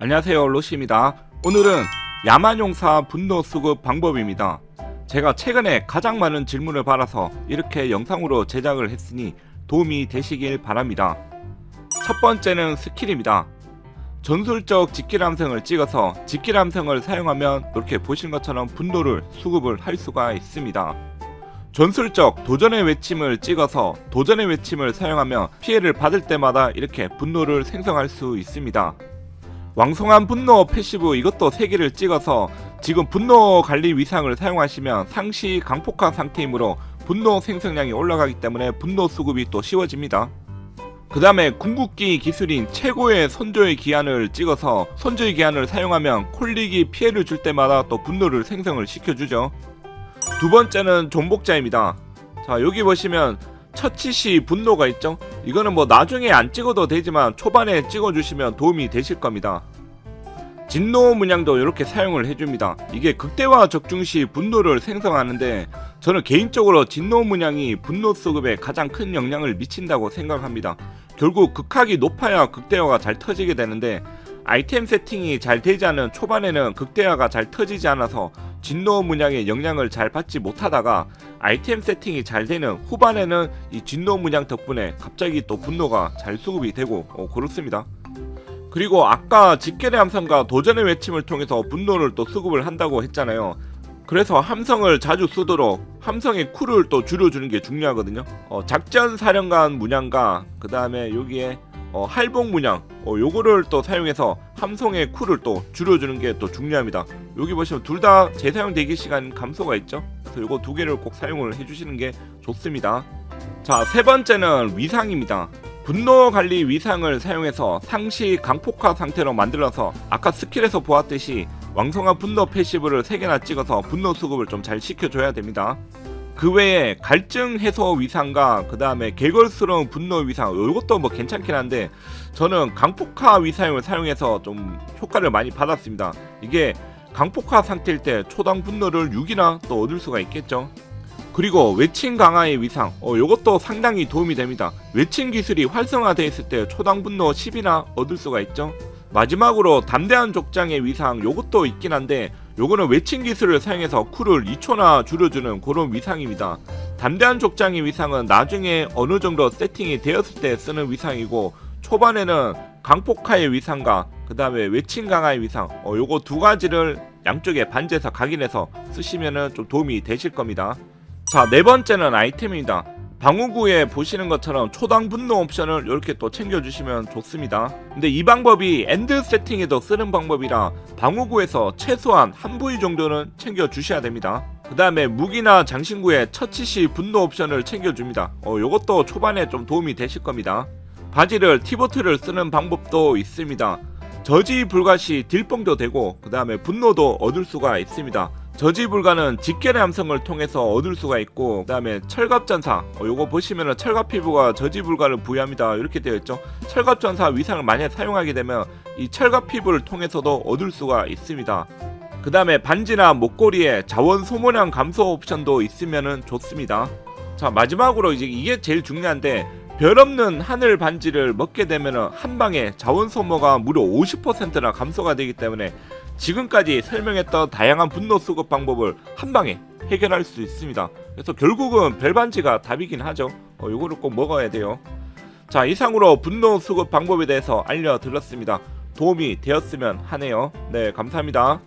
안녕하세요 로시입니다. 오늘은 야만용사 분노 수급 방법입니다. 제가 최근에 가장 많은 질문을 받아서 이렇게 영상으로 제작을 했으니 도움이 되시길 바랍니다. 첫 번째는 스킬입니다. 전술적 직기람성을 찍어서 직기람성을 사용하면 이렇게 보신 것처럼 분노를 수급을 할 수가 있습니다. 전술적 도전의 외침을 찍어서 도전의 외침을 사용하면 피해를 받을 때마다 이렇게 분노를 생성할 수 있습니다 왕성한 분노 패시브 이것도 3개를 찍어서 지금 분노 관리 위상을 사용하시면 상시 강폭화 상태이므로 분노 생성량이 올라가기 때문에 분노 수급이 또 쉬워집니다. 그 다음에 궁극기 기술인 최고의 선조의 기한을 찍어서 선조의 기한을 사용하면 콜릭이 피해를 줄 때마다 또 분노를 생성을 시켜주죠. 두 번째는 종복자입니다. 자 여기 보시면 처치시 분노가 있죠? 이거는 뭐 나중에 안 찍어도 되지만 초반에 찍어주시면 도움이 되실 겁니다. 진노 문양도 이렇게 사용을 해줍니다. 이게 극대화 적중 시 분노를 생성하는데 저는 개인적으로 진노 문양이 분노 수급에 가장 큰 영향을 미친다고 생각합니다. 결국 극학이 높아야 극대화가 잘 터지게 되는데 아이템 세팅이 잘 되지 않은 초반에는 극대화가 잘 터지지 않아서 진노 문양의 영향을 잘 받지 못하다가 아이템 세팅이 잘 되는 후반에는 이 진노 문양 덕분에 갑자기 또 분노가 잘 수급이 되고 어, 그렇습니다. 그리고 아까 직결의 함성과 도전의 외침을 통해서 분노를 또 수급을 한다고 했잖아요. 그래서 함성을 자주 쓰도록 함성의 쿨을 또 줄여주는 게 중요하거든요. 어, 작전 사령관 문양과 그 다음에 여기에 어, 할복 문양 어, 요거를 또 사용해서 함성의 쿨을 또 줄여주는 게 또 중요합니다. 여기 보시면 둘 다 재사용 대기 시간 감소가 있죠. 그래서 요거 두 개를 꼭 사용을 해주시는 게 좋습니다. 자, 세 번째는 위상입니다. 분노 관리 위상을 사용해서 상시 강폭화 상태로 만들어서 아까 스킬에서 보았듯이 왕성한 분노 패시브를 3개나 찍어서 분노 수급을 좀 잘 시켜줘야 됩니다. 그 외에 갈증 해소 위상과 그 다음에 개걸스러운 분노 위상 이것도 뭐 괜찮긴 한데 저는 강폭화 위상을 사용해서 좀 효과를 많이 받았습니다. 이게 강폭화 상태일 때 초당 분노를 6이나 또 얻을 수가 있겠죠. 그리고 외침 강화의 위상 어 요것도 상당히 도움이 됩니다 외침 기술이 활성화되어 있을 때 초당 분노 10이나 얻을 수가 있죠 마지막으로 담대한 족장의 위상 요것도 있긴 한데 요거는 외침 기술을 사용해서 쿨을 2초나 줄여주는 그런 위상입니다 담대한 족장의 위상은 나중에 어느 정도 세팅이 되었을 때 쓰는 위상이고 초반에는 강폭화의 위상과 그 다음에 외침 강화의 위상 어 요거 두 가지를 양쪽에 반지에서 각인해서 쓰시면은 좀 도움이 되실 겁니다 자, 네 번째는 아이템입니다. 방어구에 보시는 것처럼 초당 분노 옵션을 이렇게 또 챙겨주시면 좋습니다. 근데 이 방법이 엔드 세팅에도 쓰는 방법이라 방어구에서 최소한 한 부위 정도는 챙겨주셔야 됩니다. 그 다음에 무기나 장신구에 처치시 분노 옵션을 챙겨줍니다. 어, 요것도 초반에 좀 도움이 되실 겁니다. 바지를 티보트를 쓰는 방법도 있습니다. 저지 불가시 딜뽕도 되고 그 다음에 분노도 얻을 수가 있습니다. 저지 불가는 직결의 함성을 통해서 얻을 수가 있고 그 다음에 철갑전사 어, 요거 보시면은 철갑 피부가 저지 불가를 부여합니다. 이렇게 되어 있죠. 철갑전사 위상을 만약 사용하게 되면 이 철갑 피부를 통해서도 얻을 수가 있습니다. 그 다음에 반지나 목걸이에 자원 소모량 감소 옵션도 있으면은 좋습니다. 자 마지막으로 이제 이게 제일 중요한데 별 없는 하늘 반지를 먹게 되면은 한 방에 자원 소모가 무려 50%나 감소가 되기 때문에 지금까지 설명했던 다양한 분노 수급 방법을 한 방에 해결할 수 있습니다. 그래서 결국은 별 반지가 답이긴 하죠. 어, 요거를 꼭 먹어야 돼요. 자 이상으로 분노 수급 방법에 대해서 알려드렸습니다. 도움이 되었으면 하네요. 네 감사합니다.